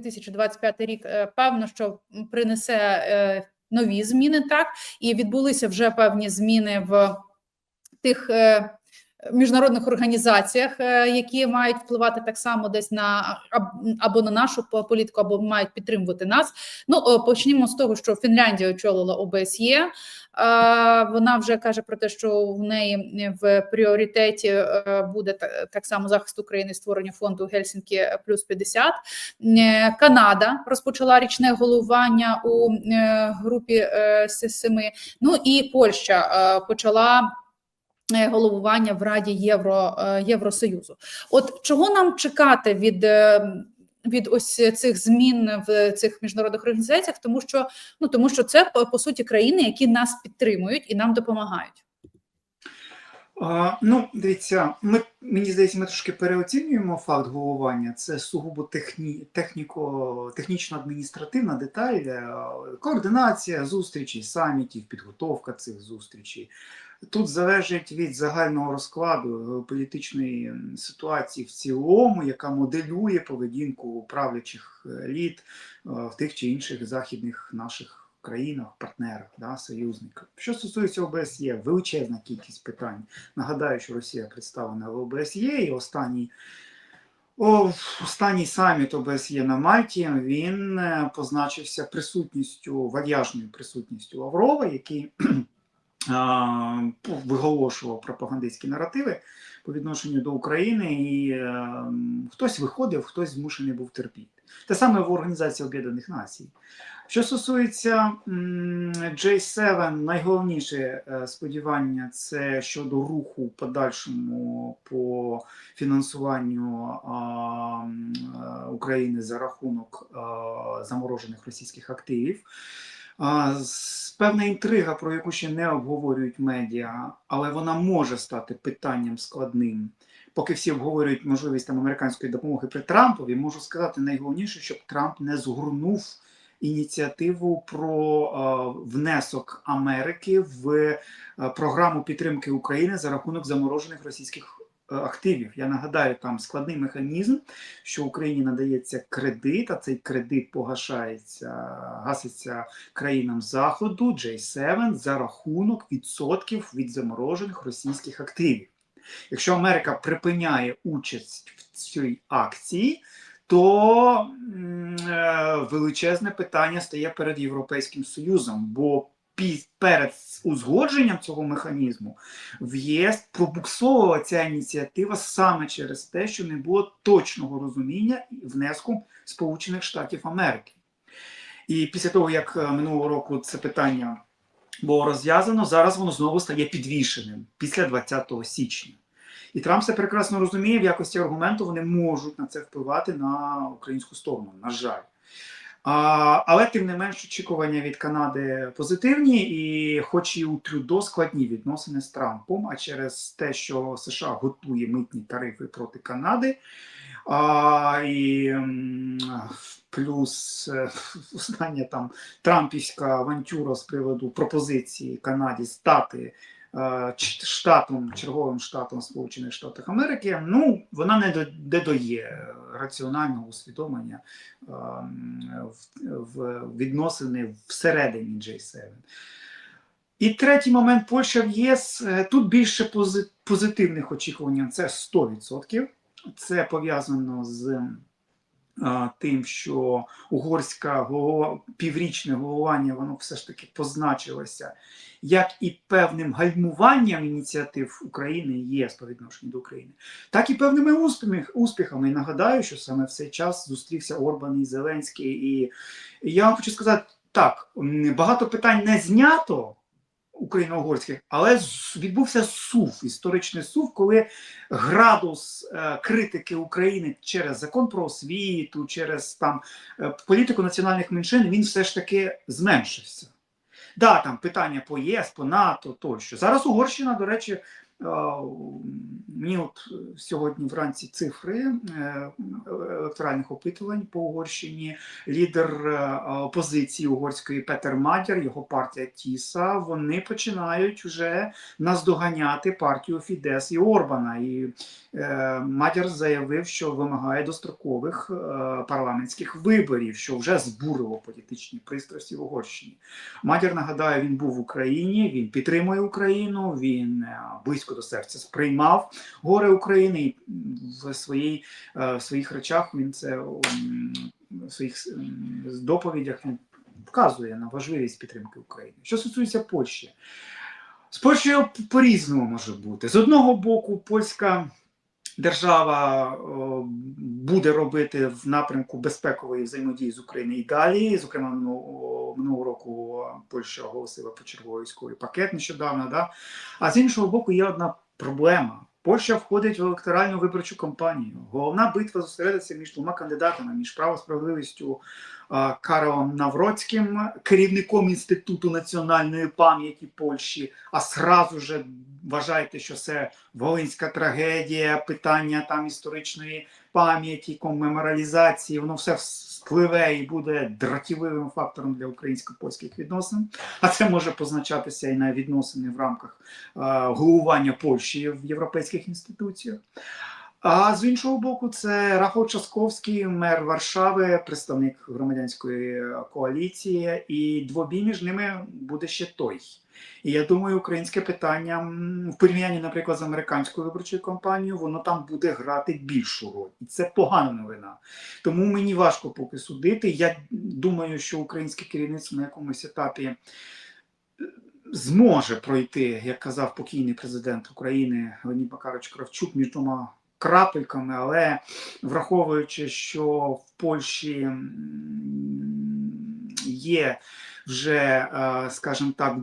2025 рік е, певно, що принесе е, нові зміни, так і відбулися вже певні зміни в тих. Міжнародних організаціях, е, які мають впливати так само десь на або на нашу по- політику, або мають підтримувати нас. Ну почнімо з того, що Фінляндія очолила ОБСЄ. Е, Вона вже каже про те, що в неї в пріоритеті е, буде та- так само захист України, створення фонду Гельсінкі плюс 50. Е, Канада розпочала річне головування у групі семи. Ну і Польща почала. Е, Головування в Раді Євро е, Євросоюзу. От чого нам чекати від, е, від ось цих змін в цих міжнародних організаціях, тому що ну тому що це по, суті країни, які нас підтримують і нам допомагають. А, ну, дивіться, ми, мені здається, ми трошки переоцінюємо факт головування. Це сугубо техні, техніко, технічно-адміністративна деталь, координація зустрічей, самітів, підготовка цих зустрічей. Тут залежить від загального розкладу політичної ситуації в цілому, яка моделює поведінку правлячих еліт е, в тих чи інших західних наших країнах, партнерах, да, союзниках. Що стосується ОБСЄ, величезна кількість питань. Нагадаю, що Росія представлена в ОБСЄ, і останній, о, останній саміт ОБСЄ на Мальті він е, позначився присутністю, вальяжною присутністю Лаврова, який виголошував пропагандистські наративи по відношенню до України, і е, хтось виходив, хтось змушений був терпіти. Те саме в Організації Об'єднаних Націй. Що стосується м, J7, найголовніше е, сподівання це щодо руху подальшому по фінансуванню е, України за рахунок заморожених російських активів. Певна інтрига, про яку ще не обговорюють медіа, але вона може стати питанням складним. Поки всі обговорюють можливість там американської допомоги при Трампові, можу сказати найголовніше, щоб Трамп не згорнув ініціативу про внесок Америки в програму підтримки України за рахунок заморожених російських активів. Я нагадаю, там складний механізм, що Україні надається кредит, а цей кредит погашається, гаситься країнам Заходу, J7, за рахунок відсотків від заморожених російських активів. Якщо Америка припиняє участь в цій акції, то е, величезне питання стає перед Європейським Союзом, бо перед узгодженням цього механізму в ЄС пробуксовувала ця ініціатива саме через те, що не було точного розуміння внеску Сполучених Штатів Америки. І після того, як е, минулого року це питання було розв'язано, зараз воно знову стає підвішеним після 20 січня. І Трамп це прекрасно розуміє, в якості аргументу вони можуть на це впливати на українську сторону, на жаль. Але тим не менш очікування від Канади позитивні, і хоч і у Трюдо складні відносини з Трампом, а через те, що США готує митні тарифи проти Канади, а, і плюс е, остання там Трампівська авантюра з приводу пропозиції Канаді стати штатом, черговим штатом Сполучених Штатів Америки, ну вона не дає раціонального усвідомлення е, в, відносини всередині J7. І третій момент Польща в ЄС е, тут більше пози- позитивних очікувань. Це 100%. Це пов'язано з тим, що угорська голова, піврічне головування, воно все ж таки позначилося як і певним гальмуванням ініціатив України ЄС по відношенню до України, так і певними успіх, успіхами. І нагадаю, що саме в цей час зустрівся Орбан і Зеленський. І я вам хочу сказати так: багато питань не знято україно-угорських, але відбувся сув, історичний сув, коли градус е, критики України через закон про освіту, через там е, політику національних меншин, він все ж таки зменшився. Да, там питання по ЄС, по НАТО тощо. Зараз Угорщина, до речі, Мені от е, сьогодні вранці цифри е, електоральних опитувань по Угорщині. Лідер е, опозиції угорської Петер Мадяр, його партія Тіса, вони починають вже наздоганяти партію Фідес і Орбана. І Мадяр заявив, що вимагає дострокових парламентських виборів, що вже збурило політичні пристрасті в Угорщині. Мадяр нагадаю, він був в Україні, він підтримує Україну, він е, близько до серця сприймав горе України і в, своїй, е, в своїх речах він це в своїх доповідях він вказує на важливість підтримки України. Що стосується Польщі, з Польщею по-різному може бути. З одного боку, польська держава буде робити в напрямку безпекової взаємодії з Україною і далі. Зокрема, минулого, року Польща оголосила почерговий військовий пакет нещодавно. Да? А з іншого боку, є одна проблема. Польща входить в електоральну виборчу кампанію. Головна битва зосередиться між двома кандидатами, між право справедливістю а, Каролом Навроцьким, керівником Інституту національної пам'яті Польщі. А сразу же вважайте, що це волинська трагедія, питання там історичної пам'яті, комеморалізації. Воно все вспливе і буде дратівливим фактором для українсько-польських відносин. А це може позначатися і на відносини в рамках е, головування Польщі в європейських інституціях. А з іншого боку, це Рахов Часковський, мер Варшави, представник громадянської коаліції, і двобій між ними буде ще той. І я думаю, українське питання в порівнянні, наприклад, з американською виборчою кампанією, воно там буде грати більшу роль. І це погана новина. Тому мені важко поки судити. Я думаю, що українське керівництво на якомусь етапі е, зможе пройти, як казав покійний президент України Леонід Макарович Кравчук, між двома крапельками, але враховуючи, що в Польщі є вже, е, скажімо так,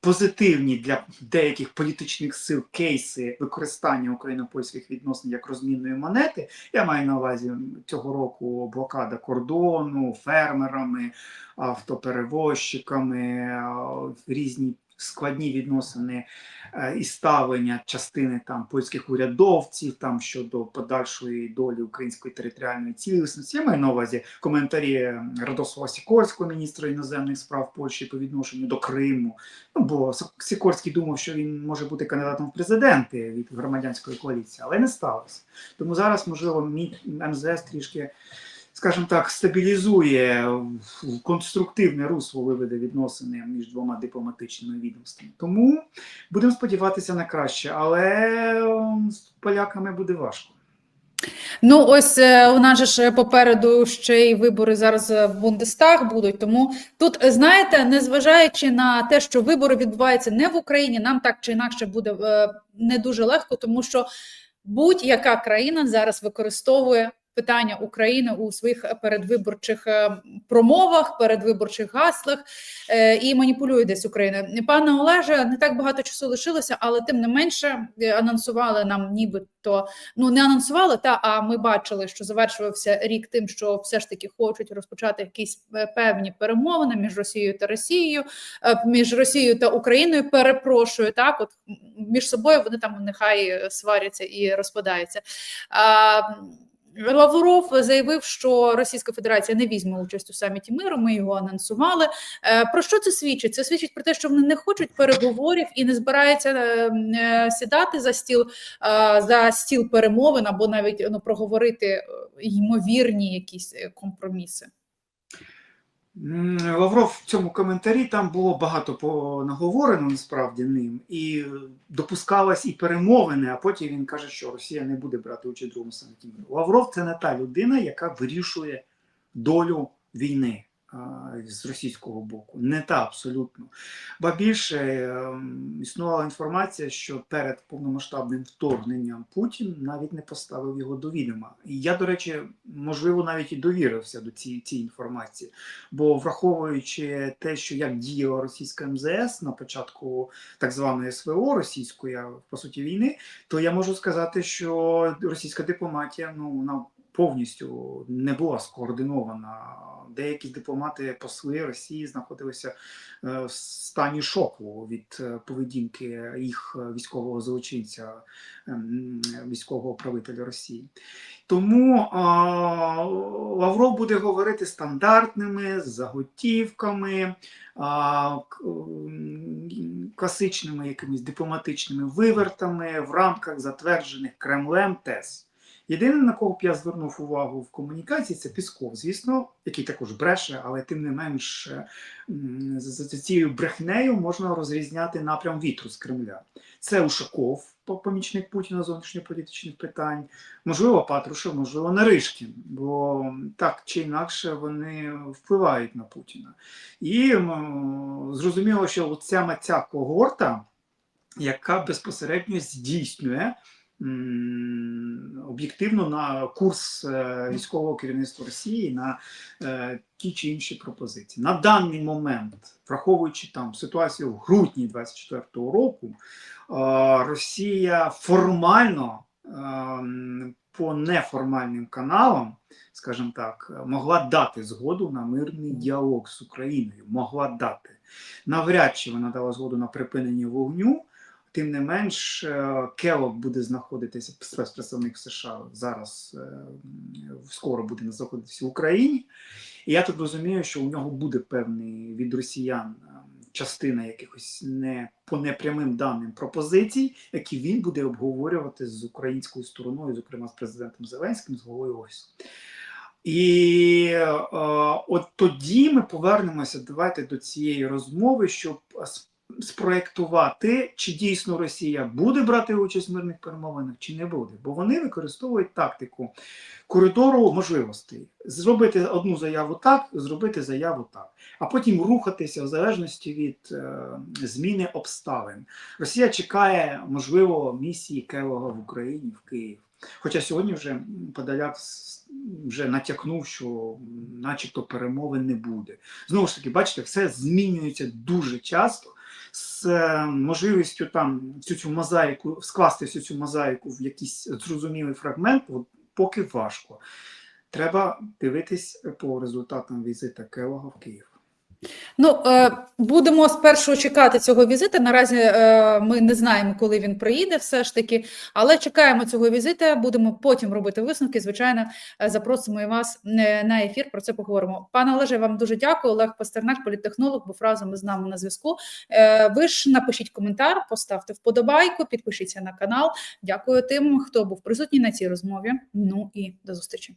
позитивні для деяких політичних сил кейси використання україно-польських відносин як розмінної монети. Я маю на увазі цього року блокада кордону, фермерами, автоперевозчиками, е, різні складні відносини е, і ставлення частини там польських урядовців там щодо подальшої долі української територіальної цілісності. Я маю на увазі коментарі Радослава Сікорського, міністра іноземних справ Польщі по відношенню до Криму. Ну бо Сікорський думав, що він може бути кандидатом в президенти від громадянської коаліції, але не сталося. Тому зараз, можливо, мій МЗС трішки. Скажімо так, стабілізує конструктивне русло виведе відносини між двома дипломатичними відомствами. Тому будемо сподіватися на краще, але ем, з поляками буде важко. Ну, ось е, у нас ж попереду ще й вибори зараз в Бундестаг будуть. Тому тут, е, знаєте, незважаючи на те, що вибори відбуваються не в Україні, нам так чи інакше буде е, не дуже легко, тому що будь-яка країна зараз використовує питання України у своїх передвиборчих е, промовах, передвиборчих гаслах е, і маніпулює десь Україною. Пане Олеже, не так багато часу лишилося, але тим не менше е, анонсували нам, нібито ну не анонсували, та а ми бачили, що завершувався рік тим, що все ж таки хочуть розпочати якісь е, певні перемовини між Росією та Росією, е, між Росією та Україною. Перепрошую, так от між собою вони там нехай е, сваряться і розпадаються. Лавров заявив, що Російська Федерація не візьме участь у саміті миру. Ми його анонсували. Е, Про що це свідчить? Це свідчить про те, що вони не хочуть переговорів і не збираються е, е, сідати за стіл за стіл перемовин або навіть ну проговорити ймовірні якісь компроміси. Лавров в цьому коментарі там було багато наговорено насправді ним, і допускалось і перемовини, а потім він каже, що Росія не буде брати участь в другому саміті. Лавров це не та людина, яка вирішує долю війни з російського боку. Не та абсолютно. Ба більше ем, існувала інформація, що перед повномасштабним вторгненням Путін навіть не поставив його до відома. І я, до речі, можливо, навіть і довірився до цієї цієї інформації. Бо враховуючи те, що як діяла російська МЗС на початку так званої СВО російської, по суті, війни, то я можу сказати, що російська дипломатія ну вона повністю не була скоординована деякі дипломати, посли Росії знаходилися е, в стані шоку від е, поведінки їх військового злочинця, ем, військового правителя Росії. Тому а, Лавров буде говорити стандартними заготівками, а, класичними якимись дипломатичними вивертами в рамках затверджених Кремлем тез. Єдине, на кого б я звернув увагу в комунікації, це Пісков, звісно, який також бреше, але тим не менш за цією брехнею можна розрізняти напрям вітру з Кремля. Це Ушаков, помічник Путіна зовнішньополітичних питань, можливо, Патрушев, можливо, Наришкін, бо так чи інакше вони впливають на Путіна. І зрозуміло, що ця когорта, яка безпосередньо здійснює об'єктивно на курс е, військового керівництва Росії на е, ті чи інші пропозиції. На даний момент, враховуючи там ситуацію в грудні 24-го року, е, Росія формально по неформальним каналам, скажімо так, могла дати згоду на мирний діалог з Україною. Могла дати. Навряд чи вона дала згоду на припинення вогню. Тим не менш, е, Келок буде знаходитися спецпредставник США зараз е, скоро буде знаходитися в Україні. І я так розумію, що у нього буде певний від росіян е, частина якихось не по непрямим даним пропозицій, які він буде обговорювати з українською стороною, зокрема з президентом Зеленським, з головою офісу. І е, от тоді ми повернемося давайте до цієї розмови, щоб с- спроєктувати, чи дійсно Росія буде брати участь в мирних перемовинах, чи не буде. Бо вони використовують тактику коридору можливостей. Зробити одну заяву так, зробити заяву так, а потім рухатися в залежності від е, зміни обставин. Росія чекає, можливо, місії Келога в Україні, в Київ. Хоча сьогодні вже Подоляк вже натякнув, що начебто перемови не буде. Знову ж таки, бачите, все змінюється дуже часто з е, можливістю там всю цю мозаїку, скласти всю цю мозаїку в якийсь зрозумілий фрагмент, поки важко. Треба дивитись по результатам візита Келога в Київ. Ну, е, будемо спершу чекати цього візиту. Наразі е, ми не знаємо, коли він приїде, все ж таки, але чекаємо цього візиту. Будемо потім робити висновки. Звичайно, е, запросимо і вас на ефір. Про це поговоримо. Пане Олеже, вам дуже дякую. Олег Пастернак, політтехнолог, був разом із нами на зв'язку. Ви ж напишіть коментар, поставте вподобайку, підпишіться на канал. Дякую тим, хто був присутній на цій розмові. Ну і до зустрічі.